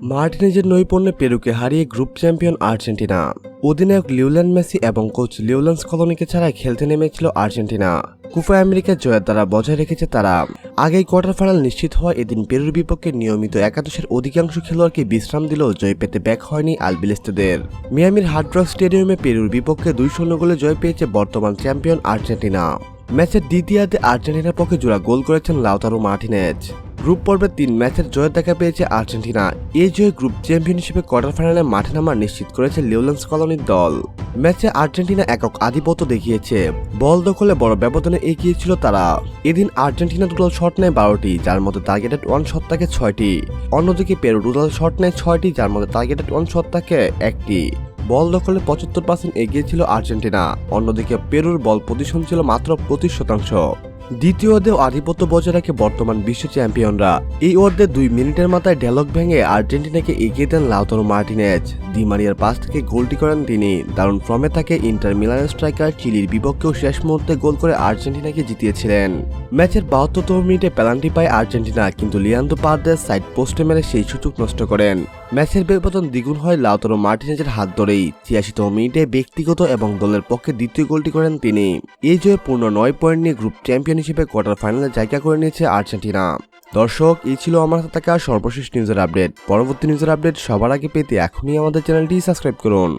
মার্টিনেজের নৈপুণ্যে পেরুকে হারিয়ে group champion Argentina. অধিনায়ক লিওল্যান্ড Messi এবং কোচ লিওল্যান্ড স্কলনিকে ছাড়াই খেলতে নেমেছিল আর্জেন্টিনা। কুফা আমেরিকার জয়ের দ্বারা বজায় রেখেছে তারা। আগেই কোয়ার্টার ফাইনাল নিশ্চিত হওয়া এদিন পেরুর বিপক্ষে নিয়মিত একাদশের অধিকাংশ খেলোয়াড়কে বিশ্রাম দিলেও জয় পেতে ব্যাক হয়নি আলবিলেস্তেদের মিয়ামির হার্ডরক স্টেডিয়ামে পেরুর বিপক্ষে দুই শূন্য গোলে জয় পেয়েছে বর্তমান চ্যাম্পিয়ন আর্জেন্টিনা। ম্যাচের দ্বিতীয়ার্ধে আর্জেন্টিনার পক্ষে জোড়া গোল করেছেন লাউতারো মার্টিনেজ। গ্রুপ পর্বে তিন ম্যাচের জয়ের দেখা পেয়েছে আর্জেন্টিনা। এই জয়ে গ্রুপ চ্যাম্পিয়ন হিসেবে কোয়ার্টার ফাইনালে মাঠে নামার নিশ্চিত করেছে লিওলেন্স কলোনির দল। ম্যাচে আর্জেন্টিনা একক আধিপত্য দেখিয়েছে। বল দখলে বড় ব্যবধানে এগিয়ে ছিল তারা। এদিন আর্জেন্টিনা টোটাল শট নেয় বারোটি, যার মধ্যে টার্গেটেড ওয়ান শট থাকে ছয়টি। অন্যদিকে পেরু টোটাল শট নেয় ছয়টি, যার মধ্যে টার্গেটেড ওয়ান শট থাকে একটি। বল দখলে পঁচাত্তর পার্সেন্ট এগিয়ে ছিল আর্জেন্টিনা। অন্যদিকে পেরুর বল পজিশন ছিল মাত্র পঁচিশ শতাংশ। দ্বিতীয় অর্ধেও আধিপত্য বজায় রাখে বর্তমান বিশ্ব চ্যাম্পিয়নরা। এই অর্ধে দুই মিনিটের মাথায় ডেলক ভেঙে আর্জেন্টিনাকে এগিয়ে দেন লাউতারো মার্টিনেজ। দিমারিয়ার পাস থেকে গোলটি করেন তিনি। দারুণ ফর্মে থাকে ইন্টার মিলানের স্ট্রাইকার, চিলির বিপক্ষেও শেষ মুহূর্তে গোল করে আর্জেন্টিনাকে জিতিয়েছিলেন। ম্যাচের বাহাত্তরতম মিনিটে পেনাল্টি পায় আর্জেন্টিনা, কিন্তু লিয়ান্দো পারদেস সাইড পোস্টে মেরে সেই সুযোগ নষ্ট করেন। ম্যাচের ব্যবধান দ্বিগুণ হয় লাউতারো মার্টিনেজের হাত ধরেই। ছিয়াশিতম মিনিটে ব্যক্তিগত এবং দলের পক্ষে দ্বিতীয় গোলটি করেন তিনি। এই জয়ে পূর্ণ নয় পয়েন্ট নিয়ে গ্রুপ চ্যাম্পিয়ন হিসেবে কোয়ার্টার ফাইনালে জায়গা করে নিয়েছে আর্জেন্টিনা। দর্শক, এই ছিল আমার হাতে থাকা সর্বশেষ নিউজের আপডেট পরবর্তী নিউজের আপডেট সবার আগে পেতে এখনই আমাদের চ্যানেলটি সাবস্ক্রাইব করুন।